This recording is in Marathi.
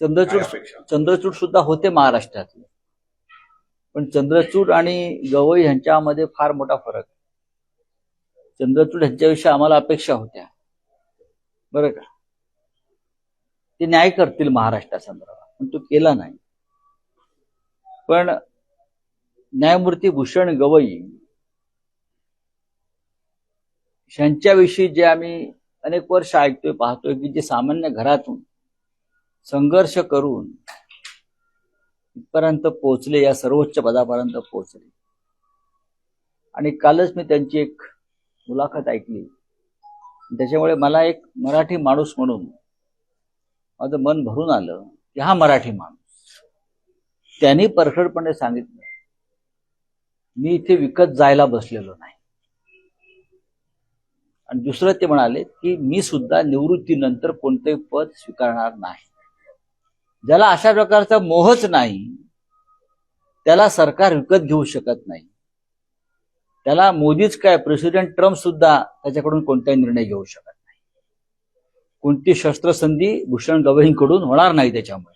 चंद्रचूड? चंद्रचूड सुद्धा होते महाराष्ट्रातले पण चंद्रचूड आणि गवई यांच्यामध्ये फार मोठा फरक आहे. चंद्रचूड यांच्याविषयी आम्हाला अपेक्षा होत्या बरं का ते न्याय करतील महाराष्ट्रासंदर्भात पण तो केला नाही पण न्यायमूर्ती भूषण गवई यांच्याविषयी जे आम्ही अनेक वर्ष ऐकतोय पाहतोय की जे सामान्य घरातून संघर्ष करून इथपर्यंत पोहोचले या सर्वोच्च पदापर्यंत पोहोचले. आणि कालच मी त्यांची एक मुलाखत ऐकली. त्याच्यामुळे मला एक मराठी माणूस म्हणून माझं मन भरून आलं की हा मराठी माणूस. त्यांनी परखडपणे सांगितलं मी इथे विकत जायला बसलेलो नाही. आणि दुसरं ते म्हणाले की मी सुद्धा निवृत्तीनंतर कोणतेही पद स्वीकारणार नाही. ज्याला अशा प्रकारचा मोहच नाही त्याला सरकार विकत घेऊ शकत नाही. त्याला मोदीच काय प्रेसिडेंट ट्रम्प सुद्धा त्याच्याकडून कोणताही निर्णय घेऊ शकत नाही. कोणती शस्त्रसंधी भूषण गवईंकडून होणार नाही त्याच्यामुळे.